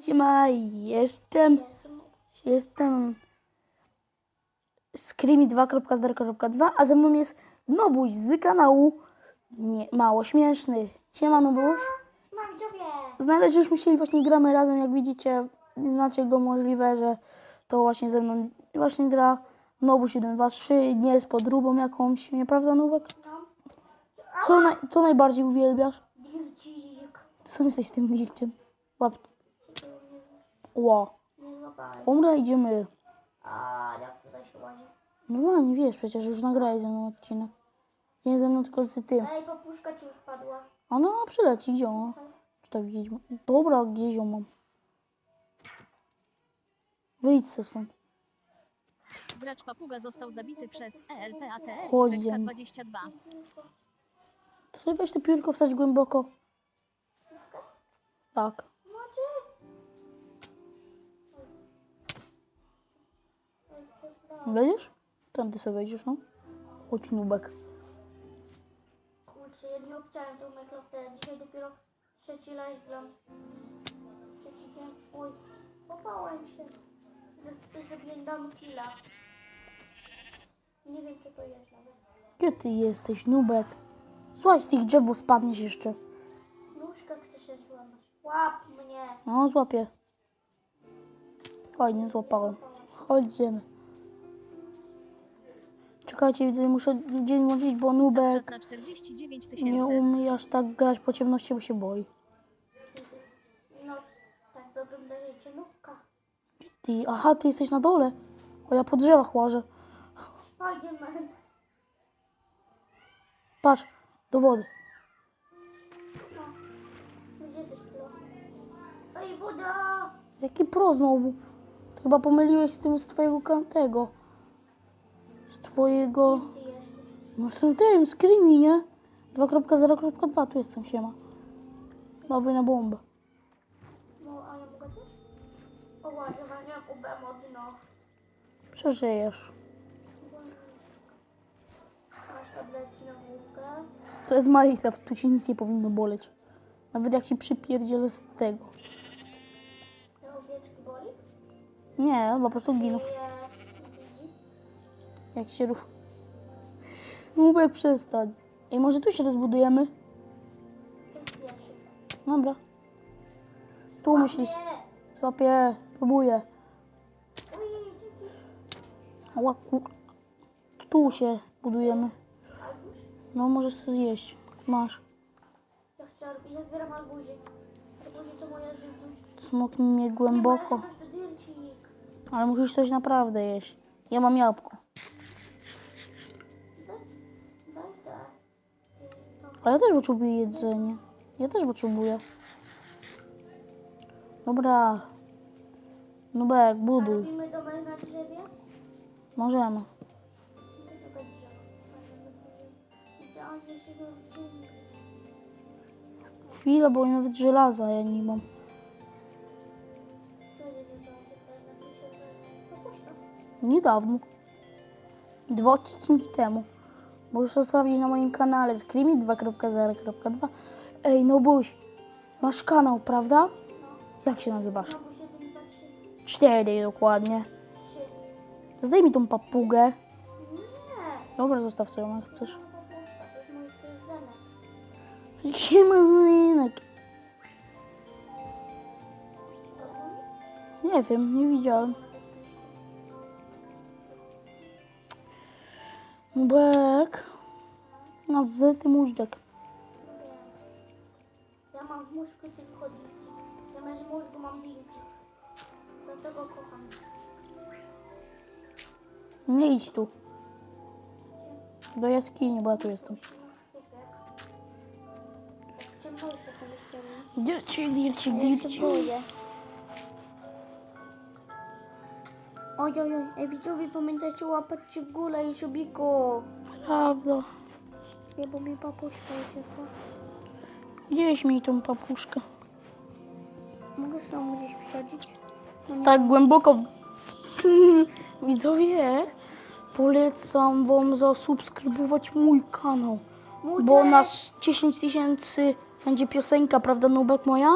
Siema, jestem, Jestem. jestem Screamy2.0.2, a ze mną jest Nobuś z kanału nie, Mało Śmieszny. Siema Nobuś. Znaleźliśmy się i właśnie gramy razem, jak widzicie, znacie go możliwe, że to właśnie ze mną właśnie gra Nobuś 1, 2, 3, nie jest podróbą jakąś, nieprawda Nubek? No. Co, co najbardziej uwielbiasz? Dircik. Sam jesteś tym dilciem. Łap. Ło. Nie złapałem. Dobra, idziemy. A jak tutaj się łazi? Normalnie wiesz, przecież już nagrałeś ze mną odcinek. Nie ze mną, tylko z tym. Ej, papuszka ci wpadła. A no, przyleci, gdzie ona? Czy to wiedźma? Dobra, gdzieś ją mam. Wyjdź se stąd. Gracz Papuga został zabity przez ELPATR Chodź, Rekka ziemi. 22. To sobie weź te piórko wsadź głęboko. Tak. Wejdziesz? Tam ty sobie wejdziesz, no. Chodź, nubek. Kurczę, ja nie obciąłem tą Minecraftę. Dzisiaj dopiero trzeci live gram. Trzeci dzień. Oj, popałem się. Zrobiłem dam killa. Nie wiem, co to jest nawet. Gdzie ty jesteś, nubek? Słuchaj, z tych drzewów spadniesz jeszcze. Nóżka chce się złamać. Łap mnie. No, złapię. Oj, nie złapałem. Chodź, idziemy. Czekajcie, widzę, muszę dzień włączyć, bo nubek na 49 nie umie aż tak grać po ciemności, bo się boi. No, tak wygląda życzynówka. Ty, aha, ty jesteś na dole. O, ja po drzewach łażę. Spiderman. Patrz, do wody. No. Gdzie jesteś, Kilo? Ej, woda! Jaki pro znowu? Ty chyba pomyliłeś z tym z twojego kantego. Twojego... No z tym tym, z Creamy, nie? 2.0.2, tu jestem, siema. Dawaj na bombę. No, a ja mogę też? O, ładnie, walniam ubę modno. Przeżyjesz. Masz tabletki na główkę. To jest Minecraft, tu ci nic nie powinno boleć. Nawet jak ci przypierdzielę z tego. Te owieczki boli? Nie, po prostu giną. Je... Jak się rów. Nubek przestań. Ej, może tu się rozbudujemy? To. Dobra. Tu myślisz. Złapię, próbuję. Kur... Tu się budujemy. No, możesz sobie zjeść. Masz. Ja chciałam... Ja zbieram albuzie. Albuzie to moja żywność. Smoknij mnie głęboko. Nie, to. Ale musisz coś naprawdę jeść. Ja mam jabłko. Ale ja też potrzebuję jedzenia. Ja też potrzebuję. Dobra. Nubek, buduj. Robimy domek na drzewie? Możemy. Chwilę, bo nawet żelaza ja nie mam. Niedawno. Dwa odcinki temu. Możesz to sprawdzić na moim kanale Screamy 2.0.2. Ej, no buź. Masz kanał, prawda? Jak się nazywasz? Bo 7, 2, 3, Cztery dokładnie. 3. Zdaj mi tą papugę. Dobra, zostaw sobie, jak chcesz. Kuzynek. Siema, Zynek. Nie wiem, nie widziałem. Nubek. Na z tym móżdżek. Ja mam w mózgu tylko dilci. Zamiast mózgu mam dilci. Dlatego kocham. Nie idź tu. Do jaskini, bo ja tu jestem. Super. Ciemno Oj, oj, oj. Ej, widzowie, pamiętajcie łapać się w górę i subiko. Prawda. Nie, bo mi papuszka uciekła. Gdzieś mi tą papuszkę. Mogę samą gdzieś wsadzić? No nie. Tak głęboko. Widzowie, polecam wam zasubskrybować mój kanał. Mój Bo też. na 10 tysięcy będzie piosenka, prawda, Nubek moja?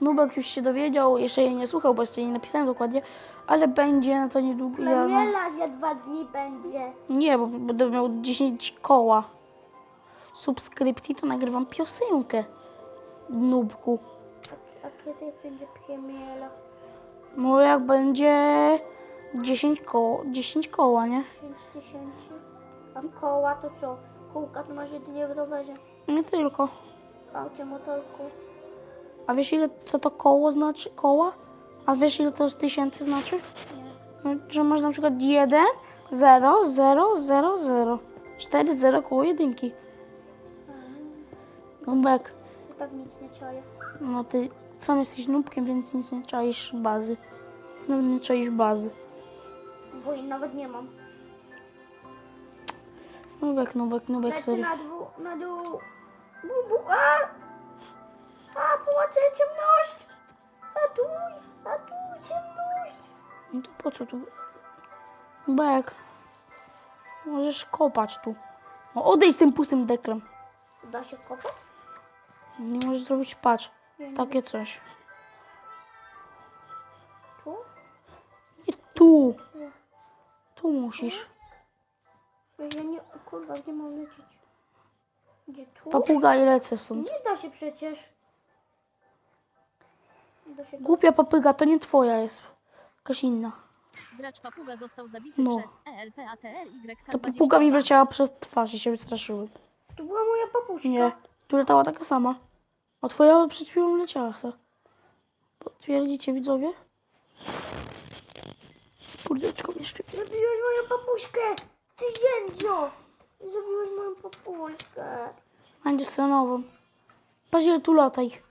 Nubek już się dowiedział, jeszcze jej nie słuchał, bo jeszcze nie napisałem dokładnie, ale będzie na to niedługo. Ja, Daniela za dwa dni będzie. nie, bo będę miał 10 koła subskrypcji, to nagrywam piosenkę. Nubku. A, a kiedy będzie premiera? No jak będzie 10 koła, 10 koła, nie? 5 tysięcy. A koła to co? Kółka to masz jedynie w rowerze. Nie tylko. W aucie, motorku. A wiesz ile to to koło znaczy? Koła? A wiesz ile to z tysięcy znaczy? Nie. No, że masz na przykład 1, 0, 0, 0, 0. 4, 0 koło jedynki. Nubek, I tak nic nie czaję. no ty sam jesteś nubkiem, więc nic nie czaisz bazy. Nawet nie czaisz bazy. Bo i nawet nie mam. Nubek, nubek, nubek, Lecę serio. na, dwu, na dół. Bu, bu, a! A, pomocy, ciemność! Ratuj, ratuj, ciemność! No to po co tu? Nubek. Możesz kopać tu. No odejdź z tym pustym deklem. Da się kopać? Nie możesz zrobić, patrz, Nie, nie. takie coś. Tu? I tu. Nie. Tu musisz. Ja nie, kurwa, gdzie mam lecieć? Gdzie tu? Papuga i lecę stąd. Nie da się przecież. Głupia papyga, to nie twoja jest. Jakaś inna. Gracz papuga został zabity No. przez E ELPATR Ta papuga mi wleciała przed twarz i się wystraszyłem. To była moja papuszka. Nie, tu latała taka sama. A twoja przed chwilą leciała, chcę. Potwierdzicie widzowie? Kurdeczko mnie szczypie. Zabiłeś moją papuszkę! Ty jędzio! Zabiłeś moją papuszkę. Będzie scenową. Patrz ile tu lata ich.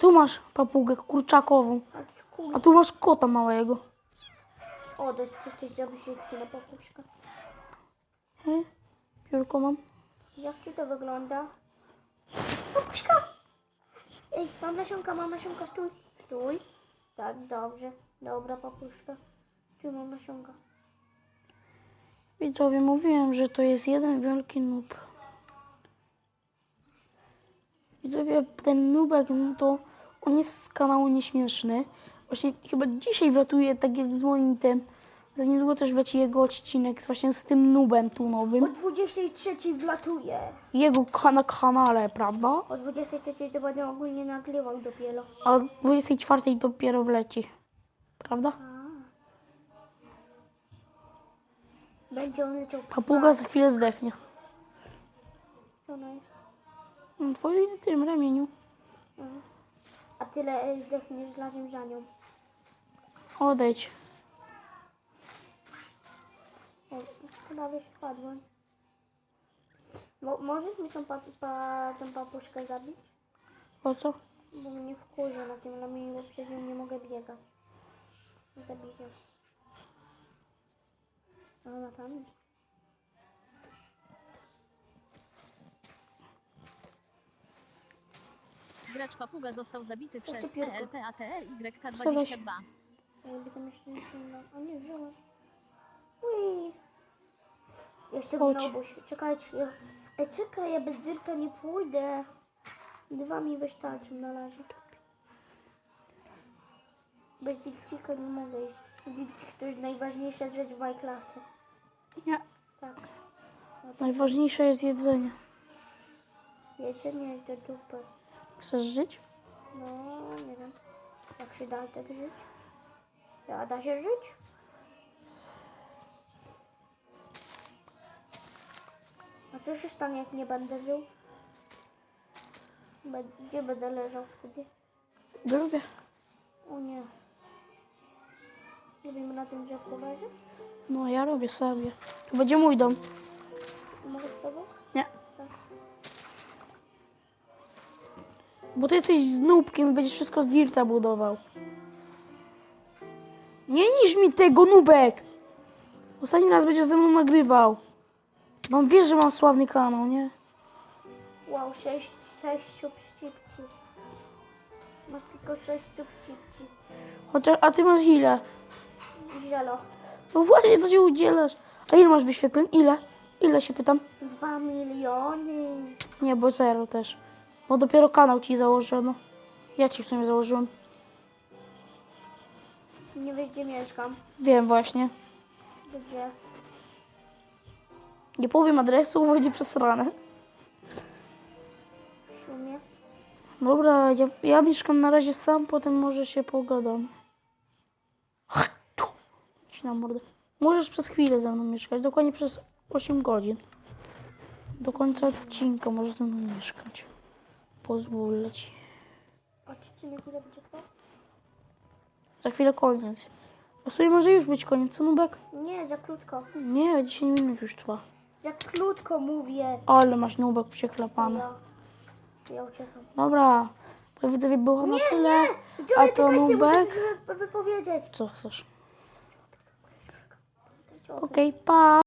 Tu masz papugę kurczakową, A tu masz kota małego. Odejdź, ty jesteś za brzydki na papuszkę. Hmm? Piórko mam. Jak ci to wygląda? Papuszka! Ej, mam nasionka, mam nasionka, stój. Stój. Tak, dobrze. Dobra, papuszka. Tu mam nasionka. Widzowie, mówiłem, że to jest jeden wielki noob. Widzowie, ten nubek, no to on jest z kanału nieśmieszny. Właśnie chyba dzisiaj wlatuje, tak jak z moim tym. Za niedługo też wleci jego odcinek z właśnie z tym nubem tu O nowym. 23 wlatuje. Jego ka- na kanale, prawda? O 23 to będę ogólnie nagrywał dopiero. A o 24 dopiero wleci. Prawda? Będzie on leciał. Papuga za chwilę zdechnie. Co ona jest? Na twoim tym ramieniu. A tyle zdechniesz razem za nią. Odejdź. Prawie spadłem. Mo, możesz mi tą, pa, pa, tą papuszkę zabić? Po co? Bo mnie wkurza na tym ramieniu, bo przez nią nie mogę biegać. Zabiję. Ona tam jest. Gracz papuga został zabity przez piórko. ELPATR Co weź? YK22. Jakby tam jeszcze nie sięgnął. A nie, wziąłem. Ui. Jeszcze Chodź. gnobuś. Czekajcie. Ja... Ej, czekaj, ja bez dyrka nie pójdę. Dwa mi wystarczą na razie. Bez dipcika nie mogę iść. To jest najważniejsza rzecz w Minecrafcie. Nie. Tak. Najważniejsze jest jedzenie. Wiecie, nie jest do dupy. Chcesz żyć? No, nie wiem. Jak się da tak żyć? A da się żyć? A co się stanie, jak nie będę żył? Gdzie będę leżał wtedy? Lubię. O nie. Robimy na tym drzewku leży? No ja robię sobie. To będzie mój dom. Mogę z tobą? Bo ty jesteś z nubkiem i będziesz wszystko z dirta budował. Nie niż mi tego, nubek! Ostatni raz będziesz ze mną nagrywał. Mam wiesz, że mam sławny kanał, nie? Wow, sześć, sześć subskrypcji. Masz tylko sześć subskrypcji. Chociaż, a ty masz ile? Zielo. No właśnie, to się udzielasz. A ile masz wyświetleń? Ile? Ile się pytam? Dwa miliony. Nie, bo zero też. Bo dopiero kanał ci założono. Ja ci w sumie założyłem. Nie wiesz, gdzie mieszkam. Wiem właśnie. Gdzie? Nie powiem adresu, bo będzie przesrane. W sumie. Dobra, ja, ja mieszkam na razie sam, potem może się pogadam. Idź na mordę. Możesz przez chwilę ze mną mieszkać, dokładnie przez 8 godzin. Do końca odcinka możesz ze mną mieszkać. A ci nie chwilę będzie trwał? Za chwilę koniec. A w sumie może już być koniec, co Nubek? Nie, za krótko. Nie, 10 minut już trwa. Za krótko mówię. Ale masz Nubek przeklepany. Ja, ja uciekam. Dobra, to widzowie było na tyle. A Widzowie, to czekajcie, muszę Nubek? coś wy- wypowiedzieć. Co chcesz? Okej, pa!